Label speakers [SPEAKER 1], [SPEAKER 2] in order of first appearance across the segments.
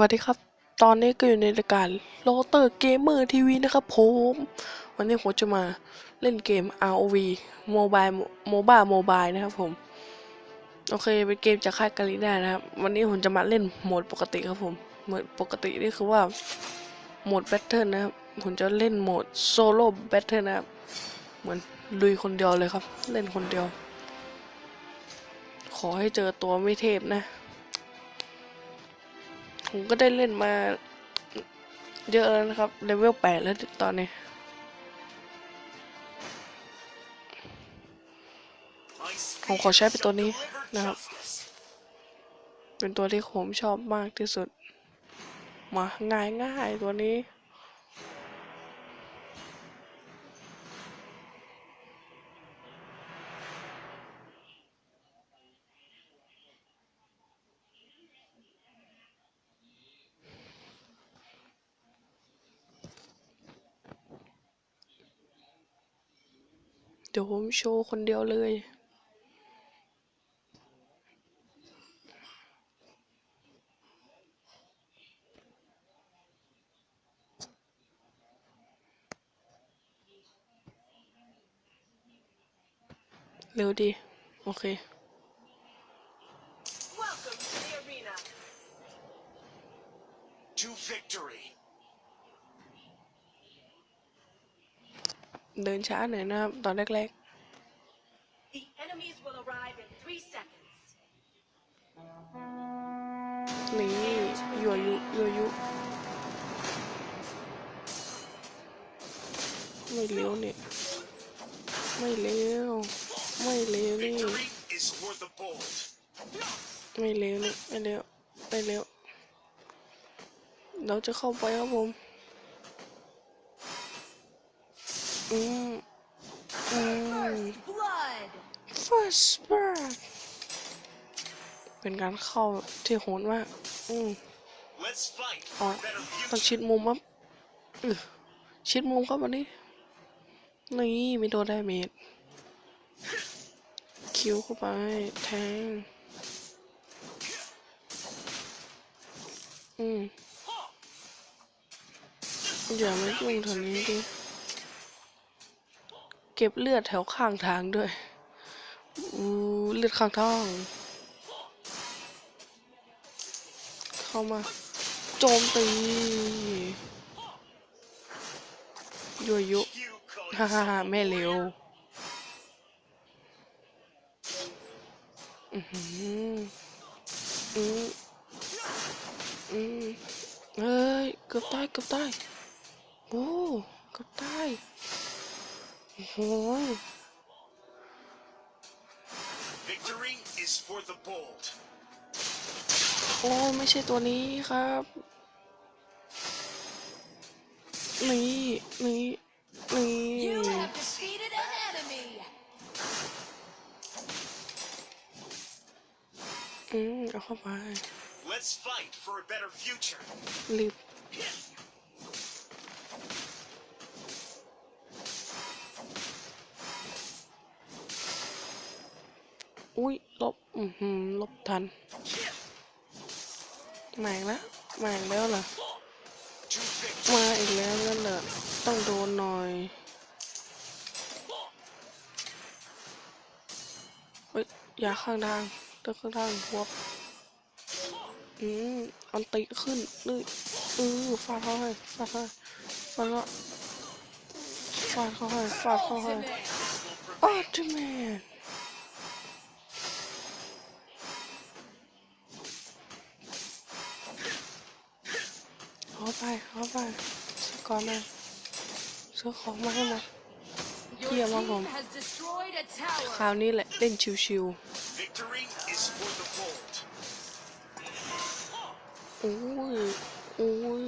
[SPEAKER 1] วัสดีครับ ตอนนี้ก็อยู่ในรายการโ o เตอร์เกมเมอร์ทีวีนะครับผม วันนี้ผมจะมาเล่นเกม ROV Mobile Mobile Mobile นะครับผม โอเค เป็นเกมจากค่ายกาลิน่านะครับ วันนี้ผมจะมาเล่นโหมดปกติครับผม โหมดปกตินี่คือว่า โหมดแบทเทิลนะครับ ผมจะเล่นโหมดโซโล่แบทเทิลนะครับ เหมือนลุยคนเดียวเลยครับ เล่นคนเดียว ขอให้เจอตัวไม่เทพนะ ผมก็ได้เล่นมา เยอะแล้วนะครับเลเวลแปดแล้วตอนนี้ผมขอใช้เป็นตัวนี้นะครับ เป็นตัวที่ผมชอบมากที่สุด มาง่ายง่ายตัวนี้ เดี๋ยวผมโชว์คนเดียวเลย เร็วดี โอเค
[SPEAKER 2] Welcome to the arena.
[SPEAKER 3] to victory.
[SPEAKER 1] เดินช้าหน่อยนะครับ ตอนแรก
[SPEAKER 2] The enemies will arrive in three seconds.
[SPEAKER 1] ๆนี่ยั่วยุยั่วยุไม่เร็วเนี่ย ไม่เร็วไม่เร็วนี่
[SPEAKER 3] Victory is for the bold.
[SPEAKER 1] ไม่เร็วนี่ไม่เร็วไม่เร็วเราจะเข้าไปครับผม อืมอืม first bird เป็นการเข้าที่โหดมากอืมอ๋อต้องชิดมุมครับชิดมุมครับวันนี้นี่มีโดนไดเมจคิวเข้าไป แทง อืมอย่ามายุ่งแถวนี้ดิ เก็บเลือดแถวข้างทางด้วยอู้เลือดข้างทางเข้ามา โจมตียั่วยุฮ่าฮ่าฮ่าแม่เร็วอือหืออืมอืมเฮ้ย เกือบตาย เกือบตาย โอ้ เกือบตาย
[SPEAKER 3] Victory is for the bold.
[SPEAKER 1] โอ้ยไม่ใช่ตัวนี้ครับ นี่นี่นี่
[SPEAKER 2] You have defeated an enemy.
[SPEAKER 1] อืมเอาเข้าไป
[SPEAKER 3] Let's fight for a better future.
[SPEAKER 1] รีบ อุ้ยลบ อือหือลบทันมาอีกแล้วมาอีกแล้วเหรอมาอีกแล้วนั่นเหรอต้องโดนหน่อยเฮ้ยอย่าข้างทางตัวข้างทางหัวบอืมอันติขึ้นนี่เออฟาดเข้าให้ฟาดเข้าให้ฟาดเขาฟาดเข้าให้ฟาดเข้าให้
[SPEAKER 2] Ultimate.
[SPEAKER 1] อัลติเมทเอา ไปเอาไปซื้อก่อนนะซื้อของมาให้หมด
[SPEAKER 2] Your
[SPEAKER 1] Kia mong
[SPEAKER 2] team
[SPEAKER 1] hồn.
[SPEAKER 2] has destroyed a
[SPEAKER 1] คราว
[SPEAKER 2] tower.
[SPEAKER 1] นี้แหละเล่นชิว
[SPEAKER 3] Victory is for the bold.
[SPEAKER 1] ๆอุ้ยอุ้ย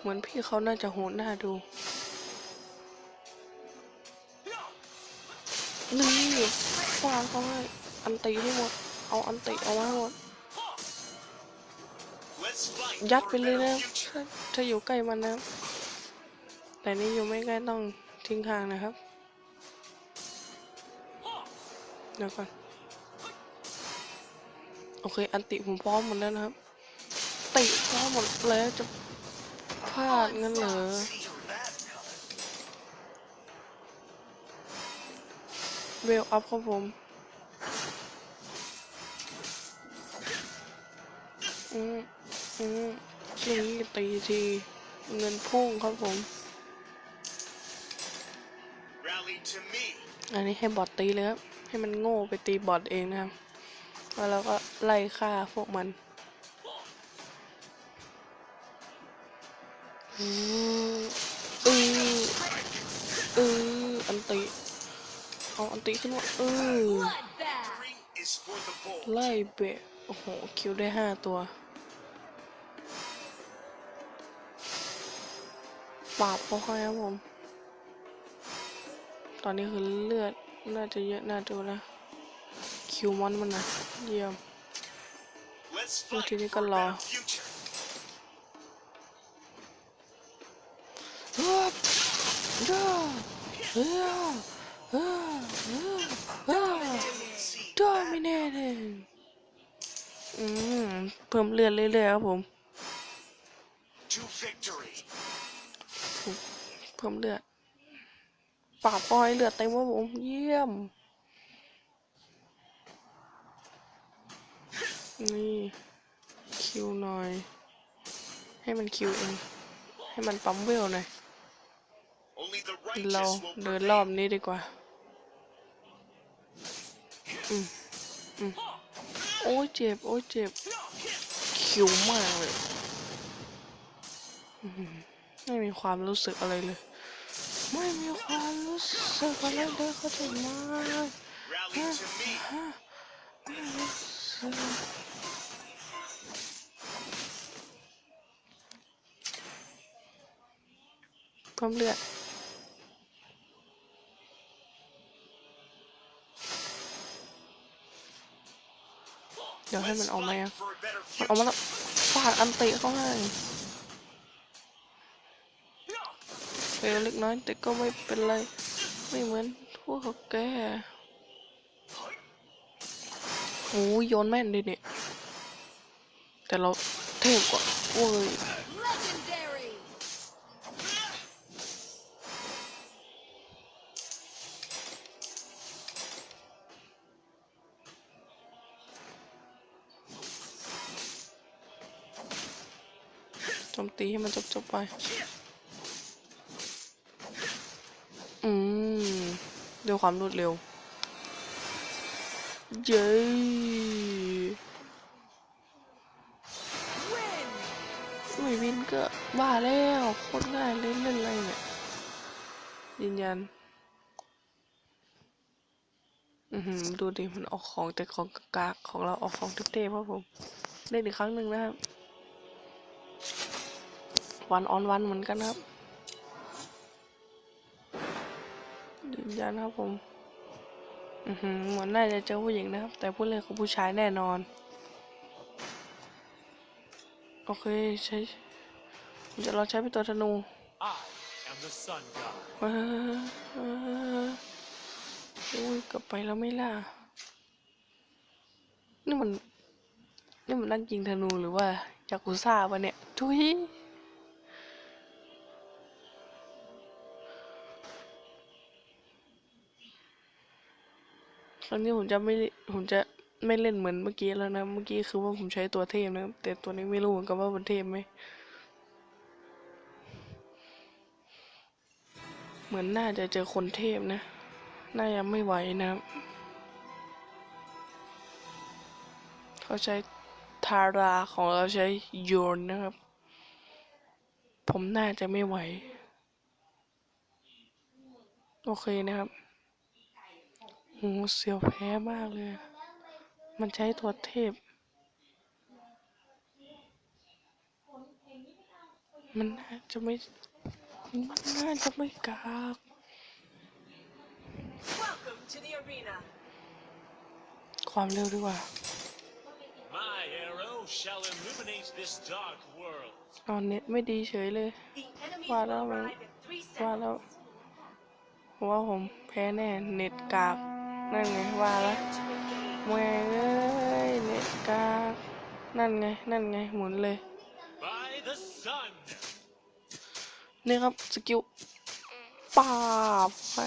[SPEAKER 1] เหมือนพี่เขาน่าจะโหดหน้าดูนี่ฟาดเขาให้อันตีให้หมด เอาอันตีเอาไว้ให้หมด
[SPEAKER 3] Let's fight
[SPEAKER 1] ยัดไปเลยนะถ้าถ้าอยู่ใกล้มันนะแต่นี่อยู่ไม่ใกล้ต้องทิ้งห่างนะครับเดี๋ยวก่อนโอเค อันติผมพร้อมหมดแล้วนะครับ ติพร้อมหมดแล้วจะพลาดงั้นเหรอเวลอัพครับผม นี่ตีทีเงินพุ่งครับผม
[SPEAKER 3] Rally to me.
[SPEAKER 1] อันนี้ให้บอทตีเลยครับ ให้มันโง่ไปตีบอทเองนะครับ แล้วเราก็ไล่ฆ่าพวกมันอืออืออืออันติ เอาอันติขึ้นมาอือ
[SPEAKER 2] Bloodbath.
[SPEAKER 3] Victory is for the bold.
[SPEAKER 1] ไล่เบะโอ้โห คิวได้ห้าตัว ปราบเขาให้ครับผม ตอนนี้คือเลือดน่าจะเยอะน่าดูนะ คิวมอนมันนะเยี่ยม
[SPEAKER 3] Let's
[SPEAKER 1] Ủa,
[SPEAKER 3] fight
[SPEAKER 1] thì đi
[SPEAKER 3] for
[SPEAKER 1] con
[SPEAKER 3] a
[SPEAKER 1] lò.
[SPEAKER 3] better future.
[SPEAKER 1] ฮึบย่าเฮ้ยเฮ้ยเฮ้ย
[SPEAKER 3] See
[SPEAKER 1] ดอมิเนตอืม เพิ่มเลือดเรื่อยๆครับผม
[SPEAKER 3] to victory.
[SPEAKER 1] พิ่มเลือดปราบก็ให้เลือดเต็มครับผมเยี่ยม นี่คิวหน่อย ให้มันคิวเอง ให้มันปั๊มเวลหน่อย เราเดินรอบนี้ดีกว่า อืมอืมโอ้ยเจ็บ โอ้ยเจ็บ คิวมากเลย ไม่มีความรู้สึกอะไรเลย ไม่มีความรู้สึกอะไรเลยเขาใจมาก
[SPEAKER 3] Rally to me.
[SPEAKER 1] ไม่รู้สึกเพิ่มเลือดเดี๋ยวให้มัน
[SPEAKER 3] Let's
[SPEAKER 1] ออกมา
[SPEAKER 3] fight
[SPEAKER 1] ยัง
[SPEAKER 3] for a better
[SPEAKER 1] มันออกมา
[SPEAKER 3] future.
[SPEAKER 1] แล้วฟาดอันติเข้าให้เฟลเล็กน้อยแต่ก็ไม่เป็นไร ไม่เหมือนพวกเขาแกโอ้ยโยนแม่นดิเนี่ย แต่เราเทพกว่าเว้ยโจมตีให้มันจบๆไป อืมด้วยความรวดเร็ว เย้
[SPEAKER 2] Win.
[SPEAKER 1] ไม่วินก็บ้าแล้วโคตรง่ายเล่นเล่นอะไรเนี่ยยืนยัน อือหือดูดิมันออกของแต่ของกากของเราออกของเทพๆครับผม เล่นอีกครั้งหนึ่งนะครับ วันออนวันเหมือนกันครับ ยันครับผมอือหือเหมือนน่าจะเจอผู้หญิงนะครับ แต่ผู้เล่นคือผู้ชายแน่นอน โอเคใช้จะลองใช้เป็นตัวธนูออเออโอ้ยกลับไปแล้วไม่ล่ะ นี่มัน นี่มันนักยิงธนูหรือว่า ยากุซ่าปะเนี่ยทุย รั้งนี้ผมจะไม่ผมจะไม่เล่นเหมือนเมื่อกี้แล้วนะ เมื่อกี้คือว่าผมใช้ตัวเทพนะแต่ตัวนี้ไม่รู้เหมือนกันว่ามันเทพไหม เหมือนน่าจะเจอคนเทพนะ น่ายังไม่ไหวนะครับเขาใช้ทาราของเราใช้โยนนะครับ ผมน่าจะไม่ไหว โอเคนะครับ โหเสียวแพ้มากเลย มันใช้ตัวเทพ มันน่าจะไม่ มันน่าจะไม่กาก
[SPEAKER 2] Welcome to the arena.
[SPEAKER 1] ความเร็วดีกว่า
[SPEAKER 4] My arrow shall illuminate this dark world.
[SPEAKER 1] ตอนเน็ตไม่ดีเฉยเลย
[SPEAKER 2] The enemies
[SPEAKER 1] Wow,
[SPEAKER 2] will
[SPEAKER 1] that one-
[SPEAKER 2] arrive in three
[SPEAKER 1] ว่าแล้ว
[SPEAKER 2] seconds.
[SPEAKER 1] เพราะว่าผมแพ้แน่ เน็ตกาก นั่นไงว่าละมวยเลยเน็ตกานั่นไง นั่นไง หมุนเลย นี่ครับ สกิลป้าบไป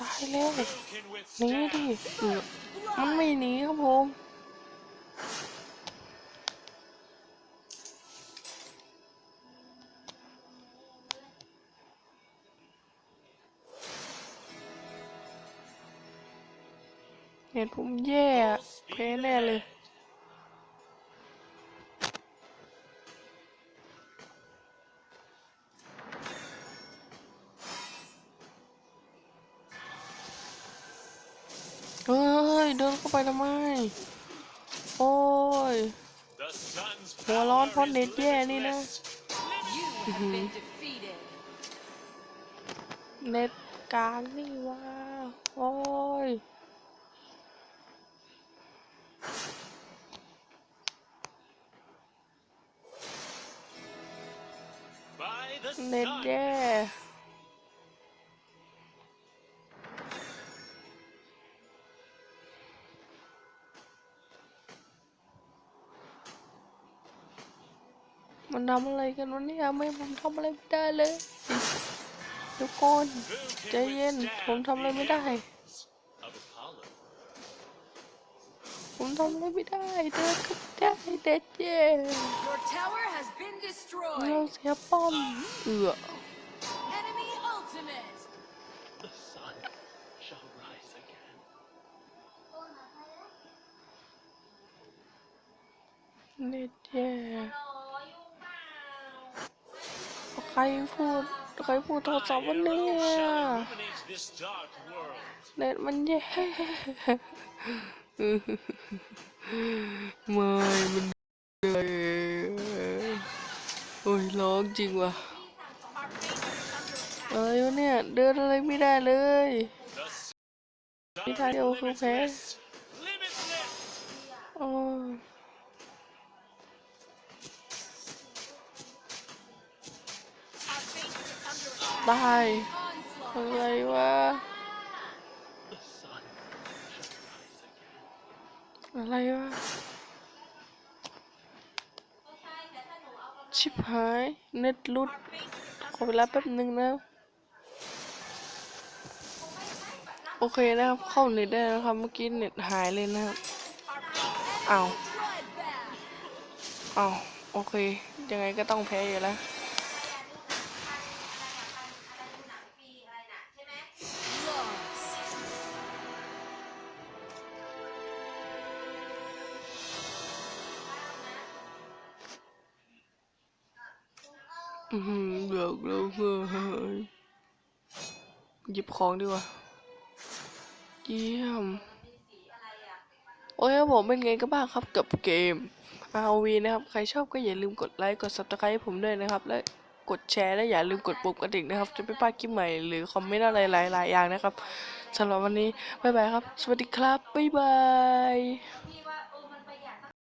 [SPEAKER 1] ตายแล้วหนีดิมันไม่หนีครับผมเห็นผมแย่แพ้แน่เลย เฮ้ยเดินเข้าไปทำไม โอ้ย
[SPEAKER 4] The sun's
[SPEAKER 1] หัวร้อนเพราะ
[SPEAKER 4] power
[SPEAKER 1] เน็ต
[SPEAKER 4] is
[SPEAKER 1] แย่นี่นะ
[SPEAKER 4] limitless.
[SPEAKER 2] You have been defeated.
[SPEAKER 1] เน็ตกลางนี่วะโอ้ย
[SPEAKER 4] By the
[SPEAKER 1] เน็ต
[SPEAKER 4] sun.
[SPEAKER 1] แย่ มันทำอะไรกันวะเนี่ยไม่ผมทำอะไรไม่ได้เลยทุกคน
[SPEAKER 4] Who
[SPEAKER 1] ใจ
[SPEAKER 4] can
[SPEAKER 1] เย็น
[SPEAKER 4] withstand
[SPEAKER 1] ผมทำอะไรไม่ได้
[SPEAKER 4] the arrows of Apollo?
[SPEAKER 1] ผมทำอะไรไม่ได้เดินก็ไม่ได้เด็ดเย่
[SPEAKER 2] Your tower has been
[SPEAKER 1] เรา
[SPEAKER 2] destroyed.
[SPEAKER 1] เสียป้อมเอือ
[SPEAKER 2] Enemy ultimate.
[SPEAKER 4] The sun shall rise again.
[SPEAKER 1] เน็ตแย่ใค รพูด ใครพูดโทรศัพท์วันนี้
[SPEAKER 4] arrow shall illuminate this dark world.
[SPEAKER 1] เน็ตมันแย่ไม่มันเลยโอ้ยร้องจริงว่ะอะไรวะเนี่ย เดินอะไรไม่ได้เลย
[SPEAKER 4] The sun
[SPEAKER 1] Đi thay ô không phế.
[SPEAKER 4] limitless. Limitless.
[SPEAKER 1] โอ้ ตายอะไรวะอะไรวะชิบหายเน็ตลุดขอเวลาแป๊บหนึ่งนะ โอเคนะครับ เข้าเน็ตได้แล้วครับ เมื่อกี้เน็ตหายเลยนะครับเอาว
[SPEAKER 2] Bloodbath.
[SPEAKER 1] อ้าโอเค ยังไงก็ต้องแพ้อยู่แล้ว อือหือเดือดแล้วเฮ้ยหยิบของดีกว่าเยี่ยม โอเคครับผมเป็นไงกันบ้างครับกับเกม RV นะครับ ใครชอบก็อย่าลืมกดไลค์ กด subscribe ให้ผมด้วยนะครับ และกดแชร์และอย่าลืมกดปุ่มกระดิ่งนะครับ จะไม่พลาดคลิปใหม่หรือคอมเมนต์อะไรหลายๆอย่างนะครับสำหรับวันนี้ บ๊ายบายครับ สวัสดีครับ บ๊ายบาย